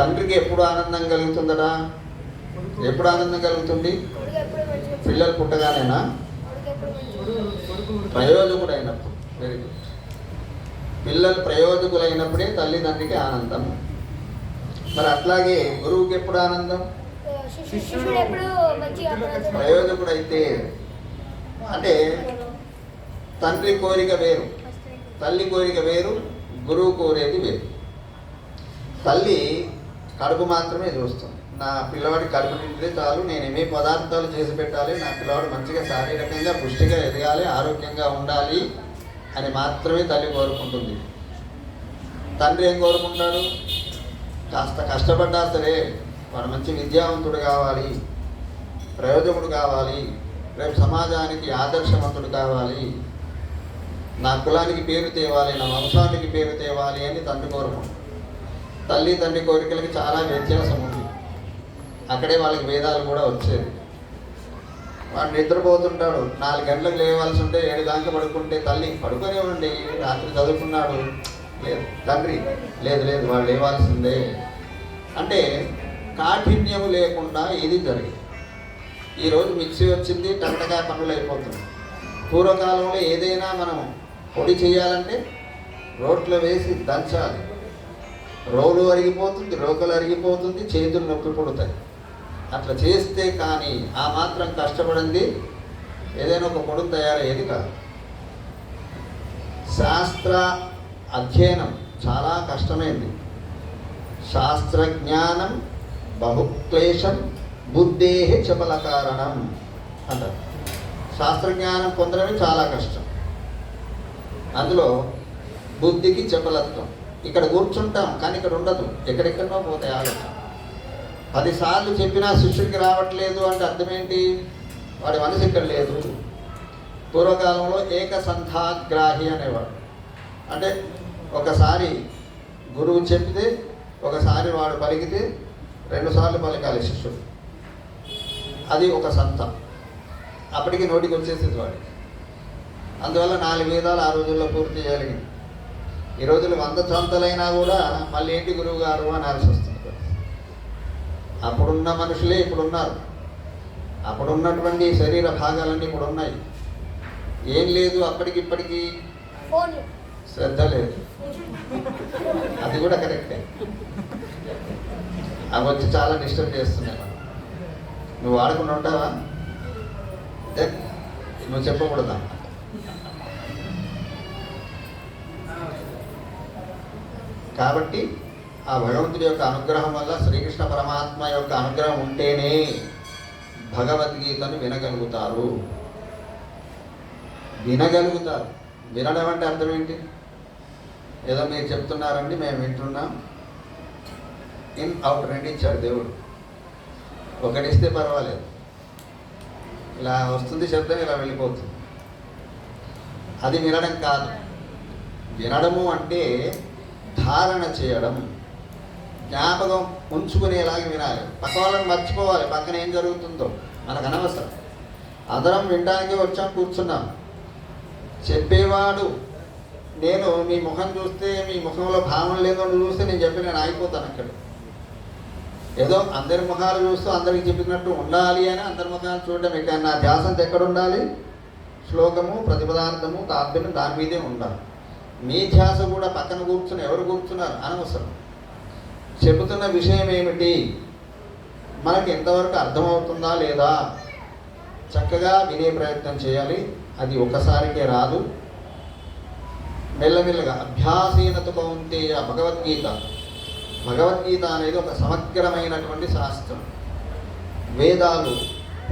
తండ్రికి ఎప్పుడు ఆనందం కలుగుతుందట? ఎప్పుడు ఆనందం కలుగుతుంది? పిల్లలు పుట్టగానేనా? ప్రయోజకుడు అయినప్పుడు వెరీ గుడ్ పిల్లలు ప్రయోజకులైనప్పుడే తల్లిదండ్రికి ఆనందం. మరి అట్లాగే గురువుకి ఎప్పుడు ఆనందం? ప్రయోజనం- ప్రయోజకుడైతే? అంటే తండ్రి కోరిక వేరు. తల్లి కోరిక వేరు గురువు కోరేది వేరు. తల్లి కడుపు మాత్రమే చూస్తుంది. నా పిల్లవాడి కడుపు నిండితే చాలు నేను ఏమే పదార్థాలు చేసి పెట్టాలి నా పిల్లవాడు మంచిగా శారీరకంగా పుష్టిగా ఎదగాలి ఆరోగ్యంగా ఉండాలి అని మాత్రమే తల్లి కోరుకుంటుంది. తండ్రి ఏం కోరుకుంటాడు కాస్త కష్టపడ్డా సరే వాడు మంచి విద్యావంతుడు కావాలి ప్రయోజకుడు కావాలి రేపు సమాజానికి ఆదర్శవంతుడు కావాలి నా కులానికి పేరు తేవాలి నా వంశానికి పేరు తేవాలి అని తండ్రి కోరుకుంటాడు తల్లి తండ్రి కోరికలకి చాలా వ్యత్యాసం ఉంది. అక్కడే వాళ్ళకి వేదాలు కూడా వచ్చేది వాడు నిద్రపోతుంటాడు. నాలుగు గంటలకు లేవాల్సి ఉంటే ఏడు దాకా పడుకుంటే తల్లి పడుకునేవ్వండి రాత్రి చదువుకున్నాడు? లేదు. తండ్రి. లేదు లేదు వాడు లేవాల్సిందే. అంటే కాఠిన్యం లేకుండా ఇది జరిగింది. ఈరోజు మిక్సీ వచ్చింది టంటగా పనులు అయిపోతుంది పూర్వకాలంలో ఏదైనా మనం పొడి చేయాలంటే రోట్లో వేసి దంచాలి. రోలు అరిగిపోతుంది రోకలు అరిగిపోతుంది చేతులు నొప్పి పుడతాయి. అట్లా చేస్తే కానీ ఆ మాత్రం కష్టపడింది ఏదైనా ఒక పొడుం తయారయ్యేది కాదు. శాస్త్ర అధ్యయనం చాలా కష్టమైంది. శాస్త్రజ్ఞానం బహుక్లేశం బుద్ధే చపల కారణం అంటారు. శాస్త్రజ్ఞానం పొందడమే చాలా కష్టం. అందులో బుద్ధికి చపలత్వం. ఇక్కడ కూర్చుంటాం కానీ ఇక్కడ ఉండదు. ఎక్కడెక్కడో పోతాయి ఆలోచన. పదిసార్లు చెప్పినా శిష్యుడికి రావట్లేదు అంటే అర్థం ఏంటి వాడి మనసు ఇక్కడ లేదు. పూర్వకాలంలో ఏకసంధాగ్రాహి అనేవాడు. అంటే ఒకసారి గురువు చెప్తే ఒకసారి వాడు పలికితే రెండుసార్లు పలకాలి శిష్యుడు. అది ఒక సంత. అప్పటికి నోటికి వచ్చేసేది వాడికి. అందువల్ల నాలుగు వేదాలు ఆ రోజుల్లో పూర్తి చేయగలిగింది. ఈ రోజులు వంద సంతలైనా కూడా మళ్ళీ ఏంటి గురువు గారు అనాల్సి వస్తుంది అప్పుడున్న మనుషులే ఇప్పుడు ఉన్నారు అప్పుడున్నటువంటి శరీర భాగాలన్నీ ఇప్పుడు ఉన్నాయి ఏం లేదు అప్పటికి ఇప్పటికి ఫోన్లు. శ్రద్ధ లేదు. అది కూడా కరెక్టే. అవి వచ్చి చాలా డిస్టర్బ్ చేస్తున్నాయి. నువ్వు వాడకుండా ఉంటావా? నువ్వు చెప్పకూడదా? కాబట్టి ఆ భగవంతుడి యొక్క అనుగ్రహం వల్ల శ్రీకృష్ణ పరమాత్మ యొక్క అనుగ్రహం ఉంటేనే భగవద్గీతను వినగలుగుతారు. వినగలుగుతారు. వినడం అంటే అర్థం ఏంటి? ఏదో మీరు చెప్తున్నారండి మేము వింటున్నాం. ఇన్ అవుట్ రెండు ఇచ్చాడు దేవుడు. ఒకటి ఇస్తే పర్వాలేదు. ఇలా వస్తుంది శబ్దం ఇలా వెళ్ళిపోతుంది. అది వినడం కాదు. వినడము అంటే ధారణ చేయడం జ్ఞాపకం ఉంచుకునేలాగా వినాలి. పక్క వాళ్ళని మర్చిపోవాలి. పక్కన ఏం జరుగుతుందో మనకు అనవసరం. అందరం వినడానికి వచ్చాం కూర్చున్నాం. చెప్పేవాడు నేను మీ ముఖం చూస్తే మీ ముఖంలో భావన లేదో చూస్తే నేను చెప్పి నేను ఆగిపోతాను అక్కడ. ఏదో అందరి ముఖాలు చూస్తూ అందరికి చెప్పినట్టు ఉండాలి అని అందరి ముఖాలు చూడడం ఇక నా ధ్యాసంత ఎక్కడ ఉండాలి? శ్లోకము ప్రతిపదార్థము తాత్పర్యం దాని మీదే ఉండాలి. మీ ధ్యాస కూడా పక్కన కూర్చుని ఎవరు కూర్చున్నారు? అనవసరం. చెబుతున్న విషయం ఏమిటి? మనకి ఎంతవరకు అర్థమవుతుందా లేదా? చక్కగా వినే ప్రయత్నం చేయాలి. అది ఒకసారికే రాదు. మెల్లమెల్లగా అభ్యాసీనత కౌంతేయ భగవద్గీత. భగవద్గీత అనేది ఒక సమగ్రమైనటువంటి శాస్త్రం. వేదాలు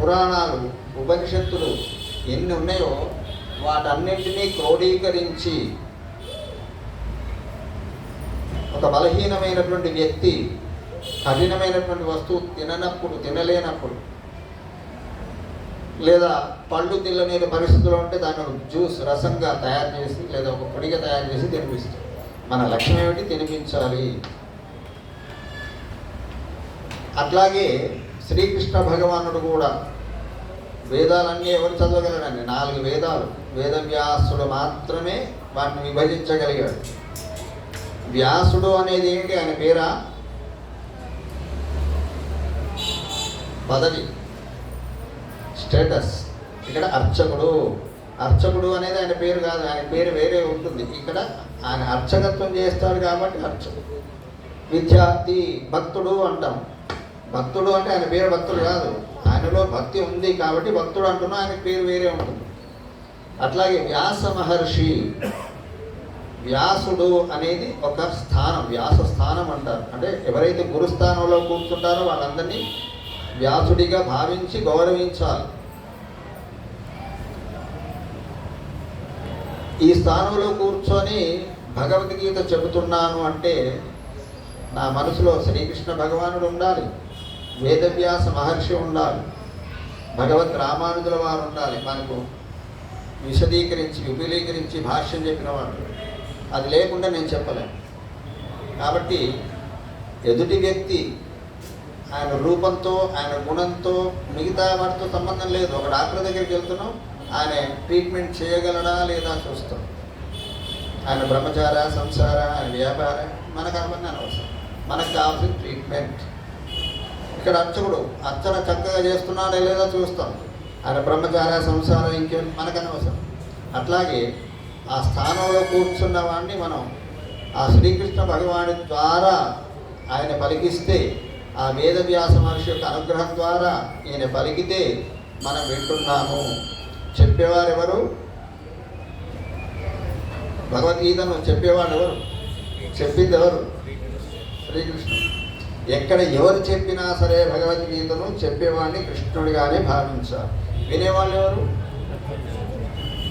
పురాణాలు ఉపనిషత్తులు ఎన్ని ఉన్నాయో వాటన్నింటినీ క్రోడీకరించి ఒక బలహీనమైనటువంటి వ్యక్తి కఠినమైనటువంటి వస్తువు తిననప్పుడు తినలేనప్పుడు లేదా పళ్ళు తినలేని పరిస్థితుల్లో ఉంటే దాన్ని ఒక జ్యూస్ రసంగా తయారు చేసి లేదా ఒక పొడిగా తయారు చేసి తినిపిస్తుంది మన లక్ష్యం ఏమిటి? తినిపించాలి. అట్లాగే శ్రీకృష్ణ భగవానుడు కూడా వేదాలన్నీ ఎవరు చదవగలడండి నాలుగు వేదాలు. వేదవ్యాసుడు మాత్రమే వాటిని విభజించగలిగాడు. వ్యాసుడు అనేది ఏంటి? ఆయన పేరా? పదవి. స్టేటస్. ఇక్కడ అర్చకుడు. అర్చకుడు అనేది ఆయన పేరు కాదు. ఆయన పేరు వేరే ఉంటుంది. ఇక్కడ ఆయన అర్చకత్వం చేస్తాడు కాబట్టి అర్చకుడు. విద్యార్థి భక్తుడు అంటాం. భక్తుడు అంటే ఆయన పేరు భక్తుడు కాదు. ఆయనలో భక్తి ఉంది కాబట్టి భక్తుడు అంటున్నా ఆయన పేరు వేరే ఉంటుంది. అట్లాగే వ్యాస మహర్షి. వ్యాసుడు అనేది ఒక స్థానం వ్యాస స్థానం అంటారు. అంటే ఎవరైతే గురుస్థానంలో కూర్చుంటారో వాళ్ళందరినీ వ్యాసుడిగా భావించి గౌరవించాలి. ఈ స్థానంలో కూర్చొని భగవద్గీత చెబుతున్నాను అంటే నా మనసులో శ్రీకృష్ణ భగవానుడు ఉండాలి వేదవ్యాస మహర్షి ఉండాలి భగవద్ రామానుజుల వారు ఉండాలి. మనకు విశదీకరించి విపులీకరించి భాష్యం చెప్పిన వాళ్ళు. అది లేకుండా నేను చెప్పలేను. కాబట్టి ఎదుటి వ్యక్తి ఆయన రూపంతో ఆయన గుణంతో మిగతా వాటితో సంబంధం లేదు. ఒక డాక్టర్ దగ్గరికి వెళ్తున్నాం ఆయన ట్రీట్మెంట్ చేయగలడా లేదా చూస్తాం. ఆయన బ్రహ్మచార సంసార ఆయన వ్యాపార మనకు అవన్నీ అనవసరం. మనకు కావాల్సిన ట్రీట్మెంట్. ఇక్కడ అర్చకుడు అర్చన చక్కగా చేస్తున్నాడా లేదా చూస్తాం. ఆయన బ్రహ్మచార సంసారం ఇంకేం మనకు అనవసరం. అట్లాగే ఆ స్థానంలో కూర్చున్న వాడిని మనం ఆ శ్రీకృష్ణ భగవాని ద్వారా ఆయన పలికిస్తే ఆ వేదవ్యాస మహర్షి యొక్క అనుగ్రహం ద్వారా ఈయన పలికితే మనం వింటున్నాము. చెప్పేవారు ఎవరు భగవద్గీతను చెప్పేవాడు ఎవరు చెప్పింది ఎవరు శ్రీకృష్ణుడు. ఎక్కడ ఎవరు చెప్పినా సరే భగవద్గీతను చెప్పేవాడిని కృష్ణుడిగానే భావించారు. వినేవాళ్ళు ఎవరు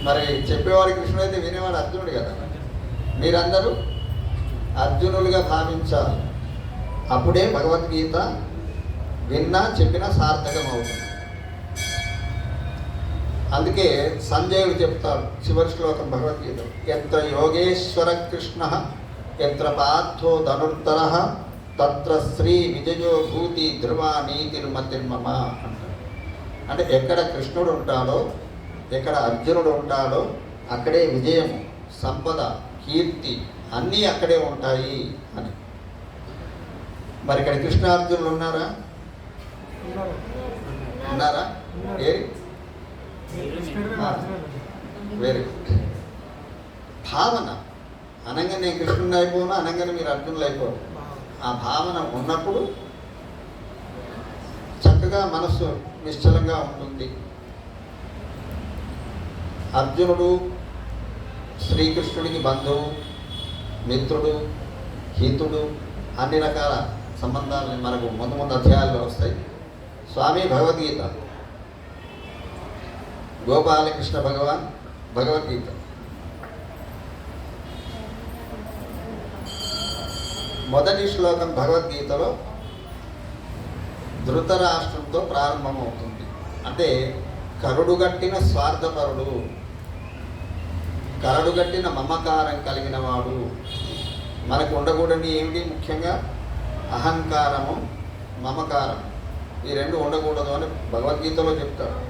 మరి చెప్పేవాడు కృష్ణుడు అయితే వినేవాడు అర్జునుడు కదా మీరందరూ అర్జునులుగా భావించాలి. అప్పుడే భగవద్గీత విన్నా చెప్పినా సార్థకం అవుతుంది అందుకే సంజయుడు చెప్తాడు చివరి శ్లోకం భగవద్గీత. ఎత్ర యోగేశ్వర కృష్ణ ఎత్ర పార్థో ధనుర్ధర తత్ర శ్రీ విజయో భూతి ధ్రువ నీతిర్మతిర్మమ అంటాడు అంటే ఎక్కడ కృష్ణుడు ఉంటాడో ఎక్కడ అర్జునుడు ఉంటాడో అక్కడే విజయం సంపద కీర్తి అన్నీ అక్కడే ఉంటాయి అని. మరి ఇక్కడ కృష్ణార్జునులు ఉన్నారా? ఉన్నారా? వేరు వెరీ గుడ్. భావన. అనగానే నేను కృష్ణుడు అయిపోను అనగానే మీరు అర్జునులు అయిపోను ఆ భావన ఉన్నప్పుడు చక్కగా మనస్సు నిశ్చలంగా ఉంటుంది. అర్జునుడు శ్రీకృష్ణుడికి బంధువు మిత్రుడు హితుడు అన్ని రకాల సంబంధాలు మనకు ముందు ముందు అధ్యాయాల్లో వస్తాయి. స్వామి భగవద్గీత. గోపాలకృష్ణ భగవాన్ భగవద్గీత. మొదటి శ్లోకం భగవద్గీతలో ధృతరాష్ట్రంతో ప్రారంభమవుతుంది. అంటే కరుడుగట్టిన స్వార్థపరుడు కరడుగట్టిన మమకారం కలిగిన వాడు మనకు ఉండకూడని ఏమిటి? ముఖ్యంగా అహంకారము మమకారం. ఈ రెండు ఉండకూడదు అని భగవద్గీతలో చెప్తాడు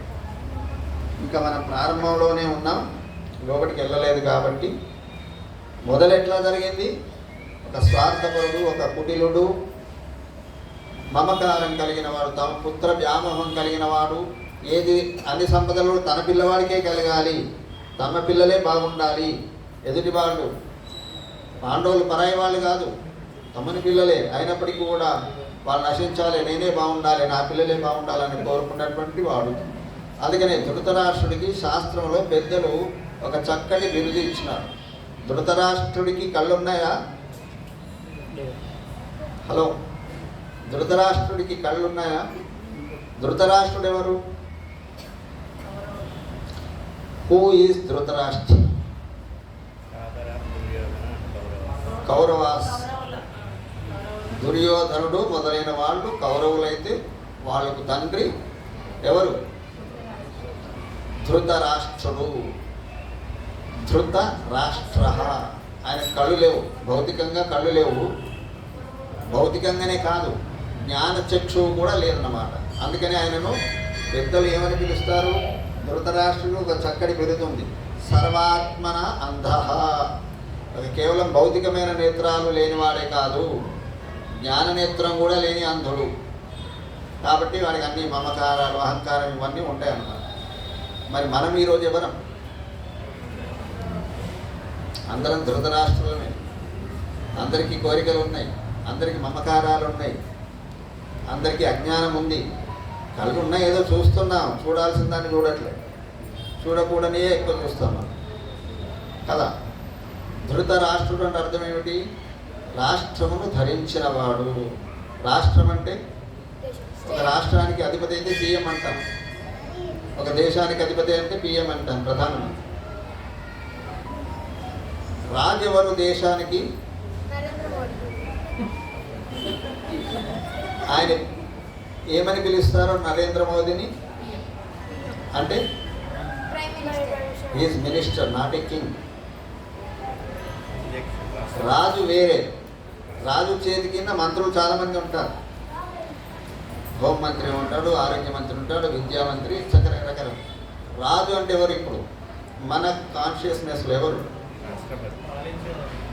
ఇంకా మనం ప్రారంభంలోనే ఉన్నాం. లోపలికి వెళ్ళలేదు కాబట్టి. మొదలెట్లా జరిగింది? ఒక స్వార్థపరుడు ఒక కుటిలుడు మమకారం కలిగిన వాడు తమ పుత్ర వ్యామోహం కలిగిన వాడు ఏది అన్ని సంపదలు తన పిల్లవాడికే కలగాలి. తమ పిల్లలే బాగుండాలి. ఎదుటి వాళ్ళు పాండవులు పరాయి వాళ్ళు కాదు. తమని పిల్లలే అయినప్పటికీ కూడా వాళ్ళు నశించాలి నేనే బాగుండాలి నా పిల్లలే బాగుండాలని కోరుకున్నటువంటి వాడు. అందుకనే ధృతరాష్ట్రుడికి శాస్త్రంలో పెద్దలు ఒక చక్కటి బిరుదు ఇచ్చినారు. ధృతరాష్ట్రుడికి కళ్ళున్నాయా? హలో. ధృతరాష్ట్రుడికి కళ్ళున్నాయా? ధృతరాష్ట్రుడు ఎవరు హూ ఈజ్ ధృతరాష్ట్ర కౌరవాస్. దుర్యోధనుడు మొదలైన వాళ్ళు కౌరవులైతే వాళ్ళకు తండ్రి ఎవరు? ధృతరాష్ట్రుడు. ధృత రాష్ట్ర ఆయన కళ్ళు లేవు. భౌతికంగా కళ్ళు లేవు. భౌతికంగానే కాదు. జ్ఞాన చక్షువు కూడా లేదన్నమాట. అందుకని ఆయనను పెద్దలు ఏమని పిలుస్తారు? ధృతరాష్ట్రుడు ఒక చక్కటి పెరుగుతుంది సర్వాత్మన అంధ. అది కేవలం భౌతికమైన నేత్రాలు లేనివాడే కాదు. జ్ఞాన నేత్రం కూడా లేని అంధుడు. కాబట్టి వాడికి అన్ని మమకారాలు అహంకారం ఇవన్నీ ఉంటాయి అన్నమాట మరి మనం ఈరోజు ఎవరం? అందరం ధృతరాష్ట్రులమే. అందరికీ కోరికలు ఉన్నాయి. అందరికీ మమకారాలు ఉన్నాయి. అందరికీ అజ్ఞానం ఉంది కలిగి ఉన్నాయి ఏదో చూస్తున్నాం. చూడాల్సిన దాన్ని చూడట్లేదు చూడకూడనే ఎక్కువ చూస్తాం. మనం కదా? ధృత రాష్ట్రుడు అంటే అర్థం ఏమిటి? రాష్ట్రమును ధరించిన వాడు రాష్ట్రం అంటే ఒక రాష్ట్రానికి అధిపతి అయితే సీఎం అంటాం. ఒక దేశానికి అధిపతి అంటే పిఎం అంటాం ప్రధానమంత్రి రాజు ఎవరు దేశానికి ఆయన ఏమని పిలుస్తారో నరేంద్ర మోదీని? అంటే? Prime minister is minister not a king రాజు వేరే. రాజు చేతి కింద మంత్రులు చాలామంది ఉంటారు. హోంమంత్రి ఉంటాడు ఆరోగ్య మంత్రి ఉంటాడు విద్యామంత్రి చక్ర రకరకాల రాజు అంటే ఎవరు ఇప్పుడు? మన కాన్షియస్నెస్లో ఎవరు?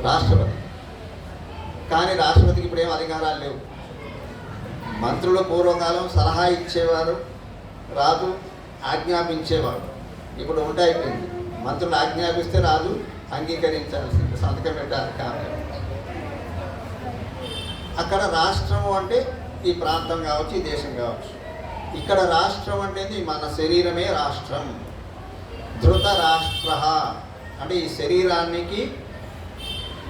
రాష్ట్రపతి. కానీ రాష్ట్రపతికి ఇప్పుడు ఏం అధికారాలు లేవు. మంత్రులు పూర్వకాలం సలహా ఇచ్చేవారు రాజు ఆజ్ఞాపించేవాడు ఇప్పుడు ఉంటాయిపోయింది మంత్రులు ఆజ్ఞాపిస్తే రాజు అంగీకరించాల్సింది. సంతకం పెట్టాలి కానీ అక్కడ రాష్ట్రం అంటే ఈ ప్రాంతం కావచ్చు ఈ దేశం కావచ్చు. ఇక్కడ రాష్ట్రం అంటేది మన శరీరమే రాష్ట్రం. ధృత రాష్ట్ర అంటే ఈ శరీరానికి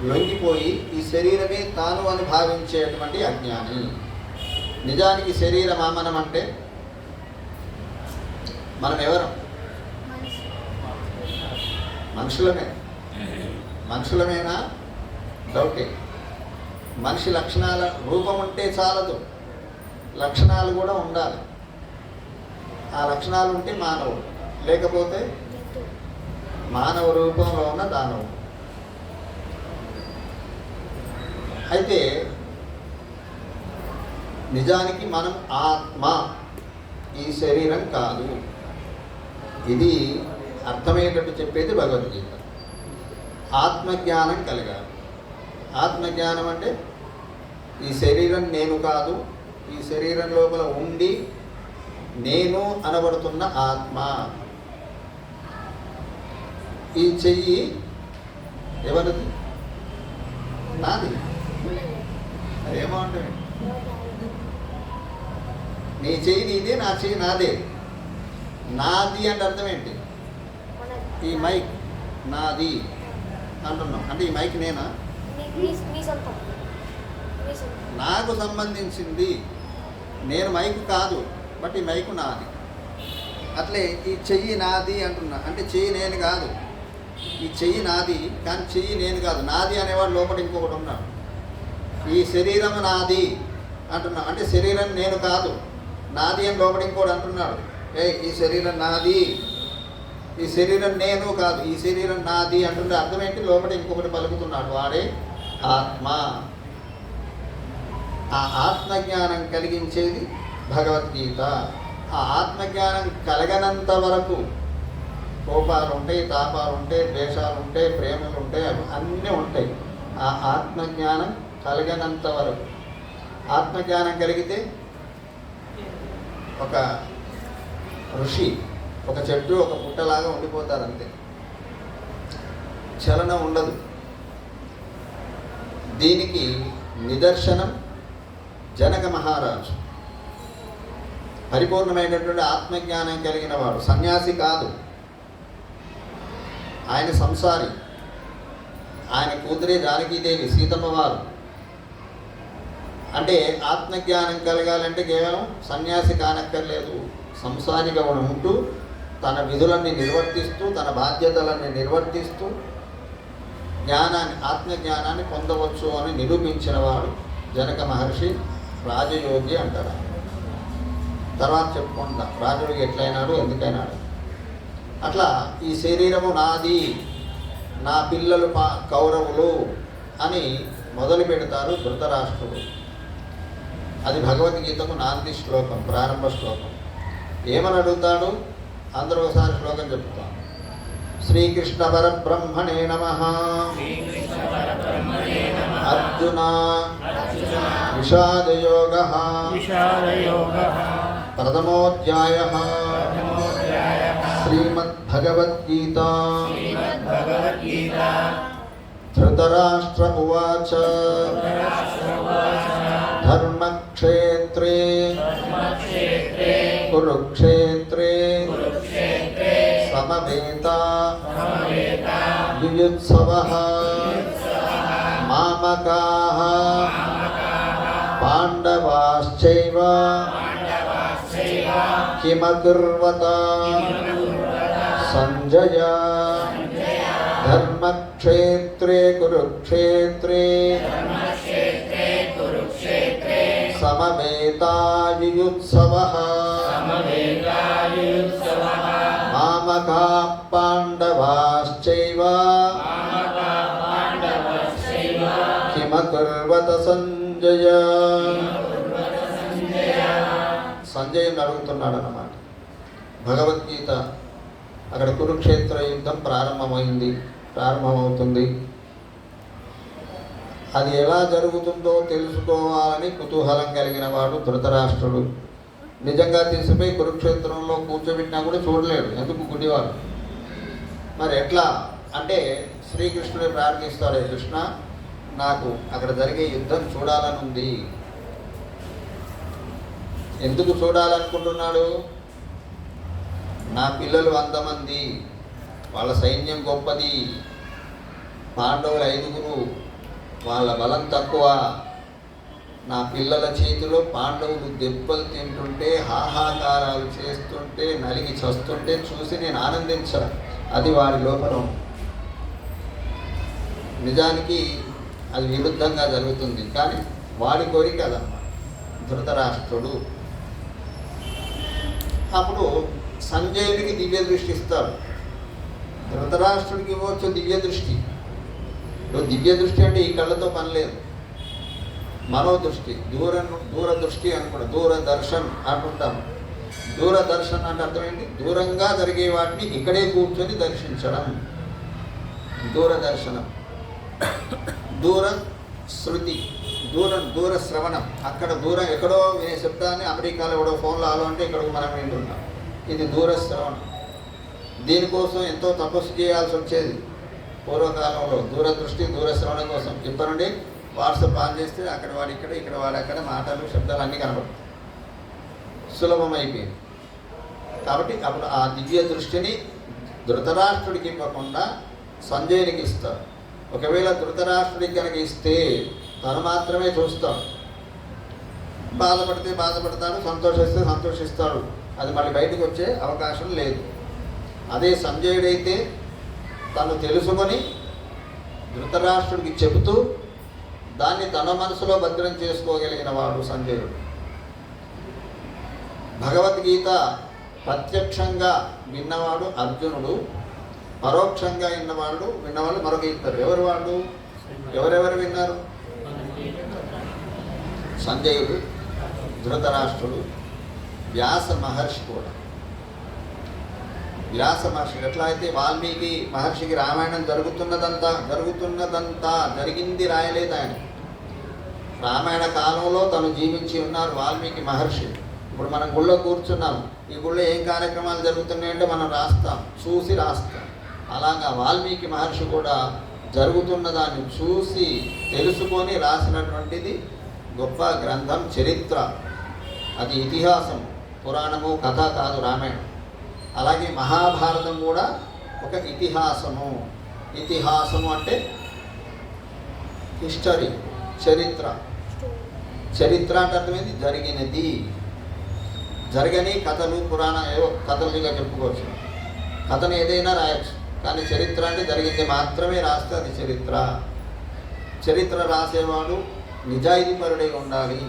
లొంగిపోయి ఈ శరీరమే తాను అని భావించేటువంటి అజ్ఞాని. నిజానికి శరీర మామనం అంటే? మనం ఎవరం? మనుషులమే. మనుషులమేనా? డౌటే. మనిషి లక్షణాల రూపం ఉంటే చాలదు. లక్షణాలు కూడా ఉండాలి. ఆ లక్షణాలు ఉంటే మానవుడు. లేకపోతే మానవ రూపంలో ఉన్న దానవుడు. అయితే నిజానికి మనం ఆత్మ ఈ శరీరం కాదు. ఇది అర్థమయ్యేటట్టు చెప్పేది భగవద్గీత. ఆత్మజ్ఞానం కలగాలి. ఆత్మజ్ఞానం అంటే ఈ శరీరం నేను కాదు ఈ శరీరం లోపల ఉండి నేను అనబడుతున్న ఆత్మ. ఈ చెయ్యి ఎవరిది? నాది. అదేమో అంటే నీ చెయ్యి నీది నా చెయ్యి నాదే. నాది అంటే అర్థం ఏంటి? ఈ మైక్ నాది అంటున్నాం. అంటే ఈ మైక్ నేనా? నాకు సంబంధించింది. నేను మైక్ కాదు బట్ ఈ మైకు నాది. అట్లే ఈ చెయ్యి నాది అంటున్నా. అంటే చెయ్యి నేను కాదు. ఈ చెయ్యి నాది కానీ చెయ్యి నేను కాదు. నాది అనేవాడు లోపల ఇంకొకటి ఉన్నాడు. ఈ శరీరం నాది అంటున్నా. అంటే శరీరం నేను కాదు. నాది అని లోపల ఇంకోటి అంటున్నాడు. ఏ ఈ శరీరం నాది. ఈ శరీరం నేను కాదు ఈ శరీరం నాది అంటుండే అర్థం ఏంటి లోపల ఇంకొకటి పలుకుతున్నాడు. వాడే ఆత్మ. ఆ ఆత్మజ్ఞానం కలిగించేది భగవద్గీత. ఆ ఆత్మజ్ఞానం కలగనంత వరకు కోపాలు ఉంటాయి తాపాలు ఉంటాయి ద్వేషాలు ఉంటాయి ప్రేమలు ఉంటాయి అవి అన్నీ ఉంటాయి. ఆ ఆత్మజ్ఞానం కలగనంత వరకు. ఆత్మజ్ఞానం కలిగితే ఒక ఋషి ఒక చెట్టు ఒక పుట్టలాగా ఉండిపోతారు అంతే చలనం ఉండదు. దీనికి నిదర్శనం జనక మహారాజు. పరిపూర్ణమైనటువంటి ఆత్మజ్ఞానం కలిగిన వాడు. సన్యాసి కాదు. ఆయన సంసారి. ఆయన కూతురే జానకీదేవి సీతమ్మ వారు. అంటే ఆత్మజ్ఞానం కలగాలంటే కేవలం సన్యాసి కానక్కర్లేదు. సంసారిగా ఉంటూ తన విధులన్నీ నిర్వర్తిస్తూ తన బాధ్యతలన్నీ నిర్వర్తిస్తూ జ్ఞానాన్ని ఆత్మజ్ఞానాన్ని పొందవచ్చు అని నిరూపించిన వాడు జనక మహర్షి రాజయోగి అంటారు. తర్వాత చెప్పుకుంటా. రాజయోగి ఎట్లయినాడు ఎందుకైనాడు? అట్లా ఈ శరీరము నాది నా పిల్లలు పా కౌరవులు అని మొదలు పెడతారు ధృతరాష్ట్రుడు. అది భగవద్గీతకు నాంది శ్లోకం ప్రారంభ శ్లోకం. ఏమని అడుగుతాడు? అందరూ ఒకసారి శ్లోకం చెప్తాం. శ్రీకృష్ణ పరబ్రహ్మణే నమ. అర్జున విషాదయోగ. ప్రథమోధ్యాయ. శ్రీమద్భగవద్గీత. ధృతరాష్ట్ర ఉచ క్షేత్రే కురుక్షేత్రే. సమవేత. యుయుత్సవ. మామకా. పాండవాశ్చైవ. కిమకుర్వత సంజయ. ధర్మక్షేత్రే కురుక్షేత్రే. సమవేతాయుత్సవ. మామకా పాండవాశ్చైవ సంజయ సంజయుని అడుగుతున్నాడు అన్నమాట భగవద్గీత అక్కడ కురుక్షేత్ర యుద్ధం ప్రారంభమైంది ప్రారంభమవుతుంది. అది ఎలా జరుగుతుందో తెలుసుకోవాలని కుతూహలం కలిగిన వాడు ధృతరాష్ట్రుడు. నిజంగా తీసిపోయి కురుక్షేత్రంలో కూర్చోబెట్టినా కూడా చూడలేడు. ఎందుకు గుడివాడు మరి ఎట్లా? అంటే శ్రీకృష్ణుడు ప్రార్థిస్తాడు కృష్ణ నాకు అక్కడ జరిగే యుద్ధం చూడాలని ఉంది ఎందుకు చూడాలనుకుంటున్నాడు? నా పిల్లలు వంద మంది వాళ్ళ సైన్యం గొప్పది పాండవులు ఐదుగురు వాళ్ళ బలం తక్కువ. నా పిల్లల చేతిలో పాండవులు దెబ్బలు తింటుంటే హాహాకారాలు చేస్తుంటే నలిగి చస్తుంటే చూసి నేను ఆనందించను. అది వారి లోపల నిజానికి అది విరుద్ధంగా జరుగుతుంది. కానీ వాడి కోరిక అదన్నమాట. ధృతరాష్ట్రుడు. అప్పుడు సంజయుడికి దివ్య దృష్టి ఇస్తారు ధృతరాష్ట్రుడికి ఇవ్వచ్చు దివ్య దృష్టి దివ్య దృష్టి అంటే ఈ కళ్ళతో పని లేదు. మనోదృష్టి దూర దూరదృష్టి అనుకుంటాం దూరదర్శన్ అంటుంటాం దూరదర్శన్ అంటే అర్థం ఏంటి? దూరంగా జరిగే వాటిని ఇక్కడే కూర్చొని దర్శించడం. దూరదర్శనం. దూర శృతి దూరం దూర శ్రవణం. అక్కడ దూరం ఎక్కడో వినే శబ్దాన్ని అమెరికాలో ఎవడో ఫోన్లో ఆలో అంటే ఇక్కడ మనం వింటున్నాం ఇది దూర శ్రవణం. దీనికోసం ఎంతో తపస్సు చేయాల్సి వచ్చేది. పూర్వకాలంలో దూరదృష్టి దూరశ్రవణ కోసం ఇప్పటి నుండి వాట్సాప్ ఆన్ చేస్తే అక్కడ వాడు ఇక్కడ ఇక్కడ వాడు అక్కడ మాటలు శబ్దాలు అన్నీ కనబడతాయి. సులభమైపోయింది. కాబట్టి అప్పుడు ఆ దివ్య దృష్టిని ధృతరాష్ట్రుడికి ఇవ్వకుండా సంజయునికి ఇస్తారు. ఒకవేళ ధృతరాష్ట్రుడికి కనుక ఇస్తే తను మాత్రమే చూస్తాడు. బాధపడితే బాధపడతాడు సంతోషిస్తే సంతోషిస్తాడు. అది మళ్ళీ బయటకు వచ్చే అవకాశం లేదు. అదే సంజయుడైతే తను తెలుసుకొని ధృతరాష్ట్రుడికి చెబుతూ దాన్ని తన మనసులో భద్రం చేసుకోగలిగిన వాడు సంజయుడు. భగవద్గీత ప్రత్యక్షంగా విన్నవాడు అర్జునుడు పరోక్షంగా విన్నవాడు విన్నవాళ్ళు మరొక ఇద్దరు. ఎవరు వాళ్ళు? ఎవరెవరు విన్నారు? సంజయుడు ధృతరాష్ట్రుడు వ్యాస మహర్షి కూడా. వ్యాస మహర్షి ఎట్లా అయితే వాల్మీకి మహర్షికి రామాయణం జరుగుతున్నదంతా జరుగుతున్నదంతా జరిగింది రాయలేదు ఆయన. రామాయణ కాలంలో తను జీవించి ఉన్నారు వాల్మీకి మహర్షి. ఇప్పుడు మనం గుళ్ళో కూర్చున్నాం. ఈ గుళ్ళో ఏం కార్యక్రమాలు జరుగుతున్నాయంటే మనం రాస్తాం చూసి రాస్తాం. అలాగా వాల్మీకి మహర్షి కూడా జరుగుతున్న దాన్ని చూసి తెలుసుకొని రాసినటువంటిది గొప్ప గ్రంథం చరిత్ర. అది ఇతిహాసం పురాణము కథ కాదు రామాయణం. అలాగే మహాభారతం కూడా ఒక ఇతిహాసము. ఇతిహాసము అంటే హిస్టరీ చరిత్ర. చరిత్ర అంటే అర్థమైంది జరిగినది. జరగని కథలు పురాణ ఏవో కథలుగా చెప్పుకోవచ్చు. కథను ఏదైనా రాయొచ్చు. కానీ చరిత్ర అంటే జరిగింది మాత్రమే రాస్తే అది చరిత్ర. చరిత్ర రాసేవాడు నిజాయితీపరుడై ఉండాలి.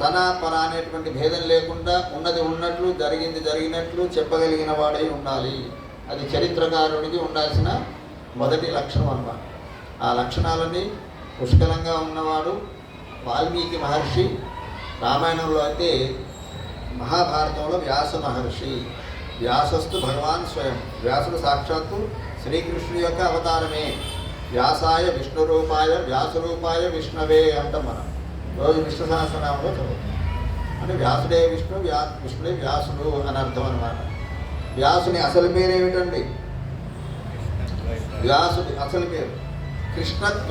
తన పర అనేటువంటి భేదం లేకుండా ఉన్నది ఉన్నట్లు జరిగింది జరిగినట్లు చెప్పగలిగిన వాడై ఉండాలి. అది చరిత్రకారుడికి ఉండాల్సిన మొదటి లక్షణం అన్నమాట. ఆ లక్షణాలని పుష్కలంగా ఉన్నవాడు వాల్మీకి మహర్షి రామాయణంలో అయితే మహాభారతంలో వ్యాస మహర్షి వ్యాసస్తు భగవాన్ స్వయం వ్యాసుడు సాక్షాత్తు శ్రీకృష్ణుడి యొక్క అవతారమే. వ్యాసాయ విష్ణు రూపాయ వ్యాసరూపాయ విష్ణవే అంటాం మనం. రోజు విష్ణు సహస్రనామంలో చదువుతాం. అంటే వ్యాసుడే విష్ణు వ్యా విష్ణుడే వ్యాసుడు అని అర్థం అనమాట వ్యాసుని అసలు పేరు ఏమిటండి వ్యాసుడి అసలు పేరు. కృష్ణ